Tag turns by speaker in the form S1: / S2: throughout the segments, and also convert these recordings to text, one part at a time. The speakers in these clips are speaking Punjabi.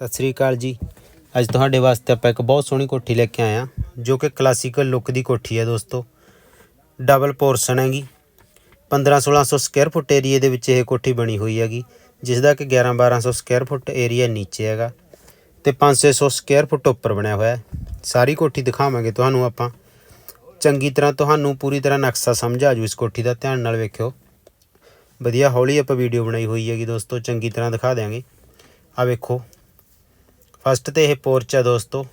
S1: ਸਤਿ ਸ੍ਰੀ ਅਕਾਲ ਜੀ। ਅੱਜ ਤੁਹਾਡੇ ਵਾਸਤੇ ਆਪਾਂ ਇੱਕ ਬਹੁਤ ਸੋਹਣੀ ਕੋਠੀ ਲੈ ਕੇ ਆਏ ਹਾਂ, ਜੋ ਕਿ ਕਲਾਸੀਕਲ ਲੁੱਕ ਦੀ ਕੋਠੀ ਹੈ ਦੋਸਤੋ। ਡਬਲ ਪੋਰਸ਼ਨ ਹੈਗੀ। 15-1600 ਸਕੁਅਰ ਫੁੱਟ ਏਰੀਏ ਦੇ ਵਿੱਚ ਇਹ ਕੋਠੀ ਬਣੀ ਹੋਈ ਹੈਗੀ ਜਿਸ ਦਾ ਕਿ 11-1200 ਸਕੁਅਰ ਫੁੱਟ ਏਰੀਆ ਨੀਚੇ ਹੈਗਾ ਤੇ 500 ਸਕੁਅਰ ਫੁੱਟ ਉੱਪਰ ਬਣਿਆ ਹੋਇਆ ਹੈ। ਸਾਰੀ ਕੋਠੀ ਦਿਖਾਵਾਂਗੇ ਤੁਹਾਨੂੰ ਆਪਾਂ। ਚੰਗੀ ਤਰ੍ਹਾਂ ਤੁਹਾਨੂੰ ਪੂਰੀ ਤਰ੍ਹਾਂ ਨਕਸ਼ਾ ਸਮਝ ਆ ਜੂ ਇਸ ਕੋਠੀ ਦਾ, ਧਿਆਨ ਨਾਲ ਵੇਖਿਓ। ਵਧੀਆ ਹੌਲੀ ਆਪਾਂ ਵੀਡੀਓ ਬਣਾਈ ਹੋਈ ਹੈਗੀ ਦੋਸਤੋ, ਚੰਗੀ ਤਰ੍ਹਾਂ ਦਿਖਾ ਦਿਆਂਗੇ। ਆ ਵੇਖੋ। ਫਸਟ ਤੇ ਇਹ ਪੋਰਚ ਆ ਦੋਸਤੋ।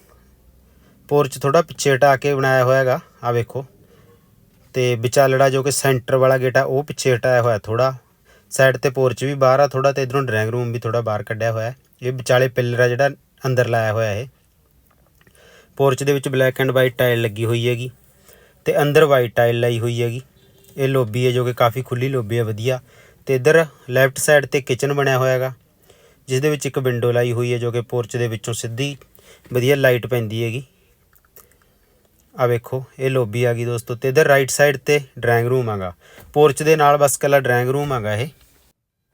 S1: ਪੋਰਚ ਥੋੜਾ ਪਿੱਛੇ ਹਟਾ ਕੇ ਬਣਾਇਆ ਹੋਇਆ ਹੈਗਾ ਆ ਵੇਖੋ। ਤੇ ਵਿਚਾਲੜਾ ਜੋ ਕਿ ਸੈਂਟਰ ਵਾਲਾ ਗੇਟ ਆ, ਉਹ ਪਿੱਛੇ ਹਟਾਇਆ ਹੋਇਆ ਥੋੜਾ ਸਾਈਡ ਤੇ ਪੋਰਚ ਵੀ ਬਾਹਰ ਆ ਥੋੜਾ ਤੇ ਇਧਰੋਂ ਡਰਾਇੰਗ ਰੂਮ ਵੀ ਥੋੜਾ ਬਾਹਰ ਕੱਢਿਆ ਹੋਇਆ ਇਹ ਵਿਚਾਲੇ ਪਿੱਲਰ ਆ ਜਿਹੜਾ ਅੰਦਰ ਲਾਇਆ ਹੋਇਆ ਇਹ। ਪੋਰਚ ਦੇ ਵਿੱਚ ਬਲੈਕ ਐਂਡ ਵਾਈਟ ਟਾਈਲ ਲੱਗੀ ਹੋਈ ਹੈਗੀ ਤੇ ਅੰਦਰ ਵਾਈਟ ਟਾਈਲ ਲਾਈ ਹੋਈ ਹੈਗੀ। ਇਹ ਲੋਬੀ ਹੈ ਜੋ ਕਿ ਕਾਫੀ ਖੁੱਲੀ ਲੋਬੀ ਹੈ, ਵਧੀਆ। ਤੇ ਇਧਰ ਲੈਫਟ ਸਾਈਡ ਤੇ ਕਿਚਨ ਬਣਿਆ ਹੋਇਆ ਹੈਗਾ। ਜਿਸ ਦੇ ਵਿੱਚ ਇੱਕ ਵਿੰਡੋ ਲਾਈ ਹੋਈ ਹੈ ਜੋ ਕਿ ਪੋਰਚ ਦੇ ਵਿੱਚੋਂ ਸਿੱਧੀ ਵਧੀਆ ਲਾਈਟ ਪੈਂਦੀ ਹੈਗੀ। ਆ ਵੇਖੋ, ਇਹ ਲੋਬੀ ਆ ਗਈ ਦੋਸਤੋ, ਤੇ ਇਧਰ ਰਾਈਟ ਸਾਈਡ ਤੇ ਡਰਾਇੰਗ ਰੂਮ ਹੈਗਾ। ਪੋਰਚ ਦੇ ਨਾਲ ਬਸ ਕੱਲਾ ਡਰਾਇੰਗ ਰੂਮ ਹੈਗਾ ਇਹ।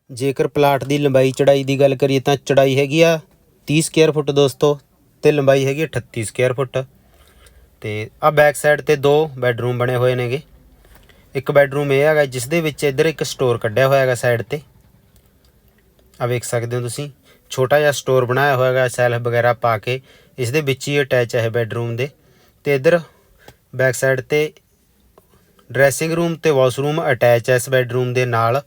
S1: ਜੇਕਰ ਪਲਾਟ ਦੀ ਲੰਬਾਈ ਚੜਾਈ ਦੀ ਗੱਲ ਕਰੀਏ ਤਾਂ ਚੜਾਈ ਹੈਗੀ ਆ 30 ਸਕੁਅਰ ਫੁੱਟ ਦੋਸਤੋ, ਤੇ ਲੰਬਾਈ ਹੈਗੀ ਆ 38 ਸਕੁਅਰ ਫੁੱਟ ਤੇ ਆ ਬੈਕ ਸਾਈਡ ਤੇ ਦੋ ਬੈੱਡਰੂਮ ਬਣੇ ਹੋਏ ਨੇਗੇ। ਇੱਕ ਬੈੱਡਰੂਮ ਇਹ ਹੈਗਾ ਜਿਸ ਦੇ ਵਿੱਚ ਇੱਧਰ ਇੱਕ ਸਟੋਰ ਕੱਢਿਆ ਹੋਇਆ ਹੈਗਾ ਸਾਈਡ ਤੇ। ਆ ਵੇਖ ਸਕਦੇ ਹੋ ਤੁਸੀਂ। ਛੋਟਾ ਜਿਹਾ ਸਟੋਰ ਬਣਾਇਆ ਹੋਇਆ ਹੈਗਾ, ਸੈਲਫ ਵਗੈਰਾ ਪਾ ਕੇ। ਇਸ ਦੇ ਵਿੱਚ ਹੀ ਅਟੈਚ ਹੈ ਬੈੱਡਰੂਮ ਦੇ। ਤੇ ਇੱਧਰ ਬੈਕ ਸਾਈਡ ਤੇ ਡਰੈਸਿੰਗ ਰੂਮ ਤੇ ਵਾਸ਼ਰੂਮ ਅਟੈਚ ਹੈ ਇਸ ਬੈੱਡਰੂਮ ਦੇ ਨਾਲ।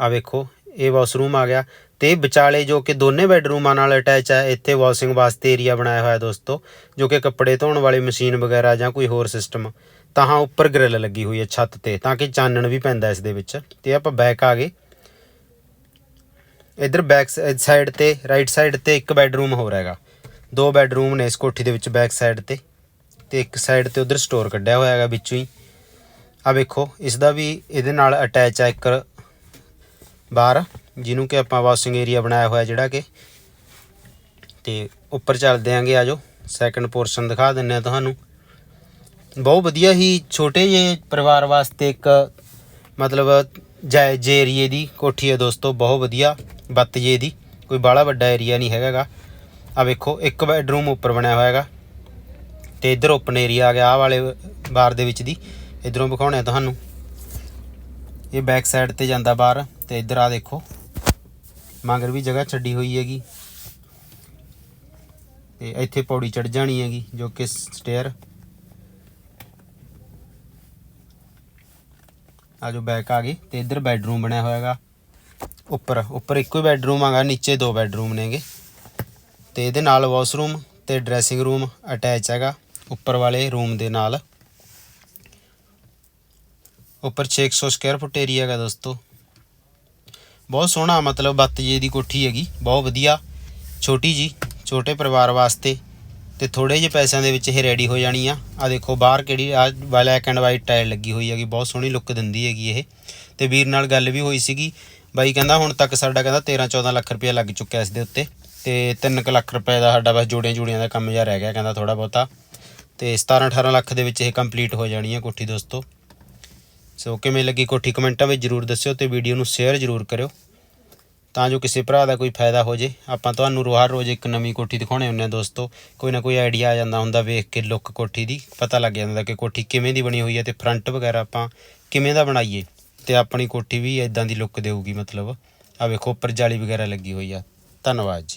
S1: ਆ ਵੇਖੋ, ਇਹ ਵਾਸ਼ਰੂਮ ਆ ਗਿਆ। ਤੇ ਵਿਚਾਲੇ ਜੋ ਕਿ ਦੋਨੇ ਬੈੱਡਰੂਮਾਂ ਨਾਲ ਅਟੈਚ ਹੈ ਇੱਥੇ ਵਾਸ਼ਿੰਗ ਵਾਸਤੇ ਏਰੀਆ ਬਣਾਇਆ ਹੋਇਆ ਦੋਸਤੋ, ਜੋ ਕਿ ਕੱਪੜੇ ਧੋਣ ਵਾਲੀ ਮਸ਼ੀਨ ਵਗੈਰਾ ਜਾਂ ਕੋਈ ਹੋਰ ਸਿਸਟਮ ਤਾਂ ਹਾਂ, ਉੱਪਰ ਗ੍ਰਿਲ ਲੱਗੀ ਹੋਈ ਹੈ ਛੱਤ ਤੇ, ਤਾਂ ਕਿ ਚਾਨਣ ਵੀ ਪੈਂਦਾ ਇਸ ਦੇ ਵਿੱਚ। ਤੇ ਆਪਾਂ ਬੈਕ ਆ ਗਏ। ਇਧਰ ਬੈਕ ਸਾਈਡ ਤੇ ਰਾਈਟ ਸਾਈਡ ਤੇ ਇੱਕ ਬੈੱਡਰੂਮ ਹੋਰ ਹੈਗਾ। ਦੋ ਬੈੱਡਰੂਮ ਨੇ ਇਸ ਕੋਠੀ ਦੇ ਵਿੱਚ ਬੈਕ ਸਾਈਡ ਤੇ ਤੇ ਇੱਕ ਸਾਈਡ ਤੇ ਉਧਰ ਸਟੋਰ ਕੱਢਿਆ ਹੋਇਆ ਹੈਗਾ ਵਿੱਚੋਂ ਹੀ। ਆ ਵੇਖੋ ਇਸ ਦਾ ਵੀ ਇਹਦੇ ਨਾਲ ਅਟੈਚ ਆ ਇੱਕ ਬਾਹਰ, ਜਿਹਨੂੰ ਕਿ ਆਪਾਂ ਵਾਸ਼ਿੰਗ ਏਰੀਆ ਬਣਾਇਆ ਹੋਇਆ ਜਿਹੜਾ ਕਿ। ਤੇ ਉੱਪਰ ਚੱਲਦੇ ਆਂਗੇ ਆਜੋ ਸੈਕੰਡ ਪੋਰਸ਼ਨ ਦਿਖਾ ਦਿੰਨੇ ਆ ਤੁਹਾਨੂੰ। ਬਹੁਤ ਵਧੀਆ ਹੀ ਛੋਟੇ ਜਿਹੇ ਪਰਿਵਾਰ ਵਾਸਤੇ ਇੱਕ ਮਤਲਬ ਜਾਇਜ਼ ਏਰੀਏ ਦੀ ਕੋਠੀ ਹੈ ਦੋਸਤੋ, ਬਹੁਤ ਵਧੀਆ। ਬੱਤ ਜੇ ਦੀ। ਕੋਈ ਬਾਹਲਾ ਵੱਡਾ ਏਰੀਆ ਨਹੀਂ ਹੈਗਾਗਾ ਆ ਵੇਖੋ, ਇੱਕ ਬੈਡਰੂਮ ਉੱਪਰ ਬਣਿਆ ਹੋਇਆ ਹੈਗਾ ਤੇ ਇੱਧਰ ਓਪਨ ਏਰੀਆ ਆ ਗਿਆ, ਆਹ ਵਾਲੇ ਬਾਰ ਦੇ ਵਿੱਚ ਦੀ। ਇਧਰੋਂ ਵਿਖਾਉਣੇ ਆ ਤੁਹਾਨੂੰ। ਇਹ ਬੈਕ ਸਾਈਡ ਤੇ ਜਾਂਦਾ ਬਾਹਰ, ਤੇ ਇੱਧਰ ਆ ਦੇਖੋ। ਮਗਰ ਵੀ ਜਗ੍ਹਾ ਛੱਡੀ ਹੋਈ ਹੈਗੀ। ਤੇ ਇੱਥੇ ਪੌੜੀ ਚੜ ਜਾਣੀ ਹੈਗੀ, ਜੋ ਕਿ ਸਟੇਅਰ ਆ ਜੋ ਬੈਕ ਆ ਗਈ, ਤੇ ਇੱਧਰ ਬੈਡਰੂਮ ਬਣਿਆ ਹੋਇਆ ਹੈਗਾ ਉੱਪਰ ਉੱਪਰ ਇੱਕੋ ਹੀ ਬੈੱਡਰੂਮ ਹੈਗਾ ਨੀਚੇ ਦੋ ਬੈੱਡਰੂਮ ਨੇਗੇ। ਤੇ ਇਹਦੇ ਨਾਲ ਵਾਸ਼ਰੂਮ ਤੇ ਡਰੈਸਿੰਗ ਰੂਮ ਅਟੈਚ ਹੈਗਾ, ਉੱਪਰ ਵਾਲੇ ਰੂਮ ਦੇ ਨਾਲ। ਉੱਪਰ 600 ਸਕੁਅਰ ਫੁੱਟ ਏਰੀਆ ਹੈਗਾ ਦੋਸਤੋ। ਬਹੁਤ ਸੋਹਣਾ, ਮਤਲਬ ਬੱਤ ਜੇ ਦੀ ਕੋਠੀ ਹੈਗੀ, ਬਹੁਤ ਵਧੀਆ। ਛੋਟੀ ਜੀ, ਛੋਟੇ ਪਰਿਵਾਰ ਵਾਸਤੇ। ਤੇ ਥੋੜੇ ਜਿਹੇ ਪੈਸਿਆਂ ਦੇ ਵਿੱਚ ਇਹ ਰੈਡੀ ਹੋ ਜਾਣੀ ਆ। ਆ ਦੇਖੋ, ਬਾਹਰ ਕਿਹੜੀ ਆ ਬਲੈਕ ਐਂਡ ਵਾਈਟ ਟਾਇਲ ਲੱਗੀ ਹੋਈ ਹੈਗੀ, ਬਹੁਤ ਸੋਹਣੀ ਲੁੱਕ ਦਿੰਦੀ ਹੈਗੀ ਇਹ। ਤੇ ਵੀਰ ਨਾਲ ਗੱਲ ਵੀ ਹੋਈ ਸੀਗੀ ਬਾਈ ਕਹਿੰਦਾ ਹੁਣ ਤੱਕ ਸਾਡਾ ਕਹਿੰਦਾ 13 14 ਲੱਖ ਰੁਪਏ ਲੱਗ ਚੁੱਕਿਆ ਇਸ ਦੇ ਉੱਤੇ ਤੇ 3 ਲੱਖ ਰੁਪਏ ਦਾ ਸਾਡਾ ਬਸ ਜੋੜੀਆਂ ਜੋੜੀਆਂ ਦਾ ਕੰਮ ਜਿਹਾ ਰਹਿ ਗਿਆ ਕਹਿੰਦਾ ਥੋੜਾ ਬਹੁਤਾ। ਤੇ 17 18 ਲੱਖ ਦੇ ਵਿੱਚ ਇਹ ਕੰਪਲੀਟ ਹੋ ਜਾਣੀ ਹੈ ਕੋਠੀ ਦੋਸਤੋ। ਸੋ ਕਿਵੇਂ ਲੱਗੀ ਕੋਠੀ ਕਮੈਂਟਾਂ ਵਿੱਚ ਜਰੂਰ ਦੱਸਿਓ ਤੇ ਵੀਡੀਓ ਨੂੰ ਸ਼ੇਅਰ ਜਰੂਰ ਕਰਿਓ। ਤਾਂ ਜੋ ਕਿਸੇ ਭਰਾ ਦਾ ਕੋਈ ਫਾਇਦਾ ਹੋ ਜੇ, ਆਪਾਂ ਤੁਹਾਨੂੰ ਹਰ ਰੋਜ਼ ਇੱਕ ਨਵੀਂ ਕੋਠੀ ਦਿਖਾਉਣੇ ਹੁੰਨੇ ਆ ਦੋਸਤੋ। ਕੋਈ ਨਾ ਕੋਈ ਆਈਡੀਆ ਆ ਜਾਂਦਾ ਹੁੰਦਾ ਵੇਖ ਕੇ ਲੁੱਕ ਕੋਠੀ ਦੀ, ਪਤਾ ਲੱਗ ਜਾਂਦਾ ਕਿ ਕੋਠੀ ਕਿਵੇਂ ਦੀ ਬਣੀ ਹੋਈ ਹੈ ਤੇ ਫਰੰਟ ਵਗੈਰਾ ਆਪਾਂ ਕਿਵੇਂ ਦਾ ਬਣਾਈਏ। ਤੇ ਆਪਣੀ ਕੋਠੀ ਵੀ ਇਦਾਂ ਦੀ ਲੁੱਕ ਦੇਊਗੀ ਮਤਲਬ। ਆ ਵੇਖੋ, ਉੱਪਰ ਜਾਲੀ ਵਗੈਰਾ ਲੱਗੀ ਹੋਈ ਆ। ਧੰਨਵਾਦ ਜੀ।